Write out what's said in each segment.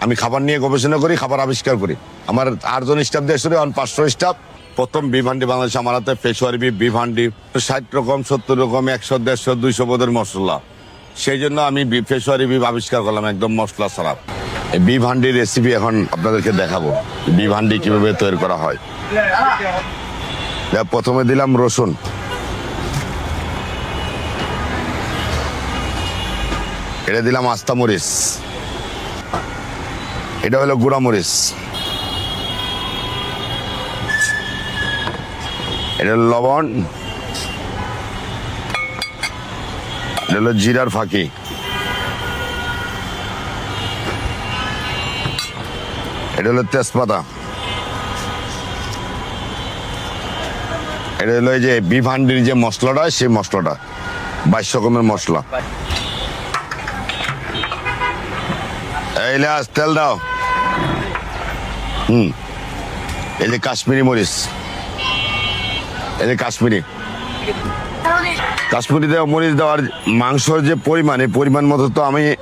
আমি খাবার নিয়ে গবেষণা করি, খাবার আবিষ্কার করি। আমার আটজন স্টাফ দিয়ে শুরু এখন পাঁচশো স্টাফ প্রথম বিভান্ডি বাংলাদেশ, আমার হাতে পেশোয়ারি বিফ বিভান্ডি, ষাট রকম, সত্তর রকম, একশো, দেড়শো, দুইশো বোধের মশলা। সেই জন্য আমি বি- পেশোয়ারি বিফ আবিষ্কার করলাম, একদম মশলা ছাড়া। এই বিফ হান্ডির রেসিপি এখন আপনাদেরকে দেখাবো বিফ হান্ডি কীভাবে তৈরি করা হয়। প্রথমে দিলাম রসুন। এটা দিলাম আস্তা মরিচ। এটা হলো গুঁড়া মরিচ। এটা হলো লবণ। এটা হলো জিরার ফাঁকি। এটা হলো তেজপাতা। এটা হলো এই যে বিফ হান্ডির যে মশলাটা, সেই মশলাটা বাইশ রকমের মশলা। এই লাস তেল দাও। হুম। এই যে কাশ্মীরি মরিচ। এই যে কাশ্মীরি। কাশ্মীরি দেওয়া মরিচ দেওয়ার মাংসর যে পরিমাণ, এই পরিমাণ মতো তো আমি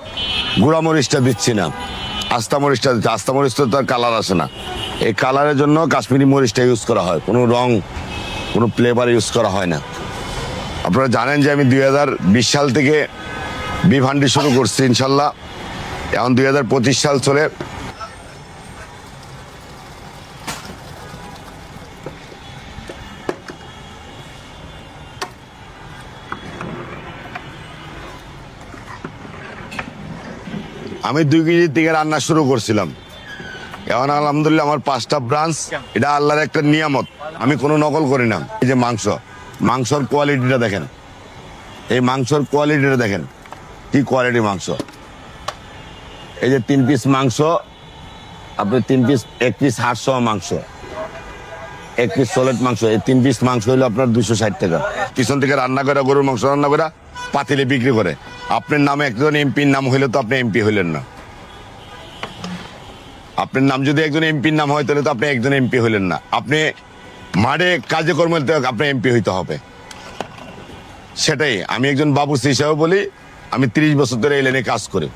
গুঁড়া মরিচটা দিচ্ছি না। আস্তা মরিচটা দিচ্ছি। আস্তা মরিচ তো তার কালার আসে না। এই কালারের জন্য কাশ্মীরি মরিচটা ইউজ করা হয়। কোনো রং, কোনো ফ্লেভার ইউজ করা হয় না। আপনারা জানেন যে আমি দুই হাজার বিশ সাল থেকে বিভান্ডি শুরু করছি, ইনশাল্লাহ। এখন দুই হাজার পঁচিশ সাল চলে। আমি দুই কেজির থেকে রান্না শুরু করছিলাম। এখন আলহামদুলিল্লাহ আমার পাঁচটা ব্রাঞ্চ, এটা আল্লাহর একটা নিয়ামত। আমি কোনো নকল করি না। এই যে মাংস, মাংসর কোয়ালিটিটা দেখেন। এই মাংসর কোয়ালিটিটা দেখেন। কি কোয়ালিটি মাংস? এই যে তিন পিস মাংস, আপনি তিন পিস এক পিস হাড় সহ মাংস। এক পিস সলেট মাংস, এই তিন পিস মাংস হইল আপনার দুশো ষাট টাকা। পিছন থেকে রান্না করা, গরুর মাংস রান্না করা, পাতিলে বিক্রি করে। আপনার নামে একজন এমপির নাম হইলে তো আপনি এমপি হইলেন না। আপনার নাম যদি একজন এমপির নাম হয়, তাহলে তো আপনি একজন এমপি হইলেন না। আপনি মাঠে কাজে কর্মে তো আপনার এমপি হইতে হবে। সেটাই, আমি একজন বাবুসি হিসাবে বলি, আমি ত্রিশ বছর ধরে এই লাইনে কাজ করি।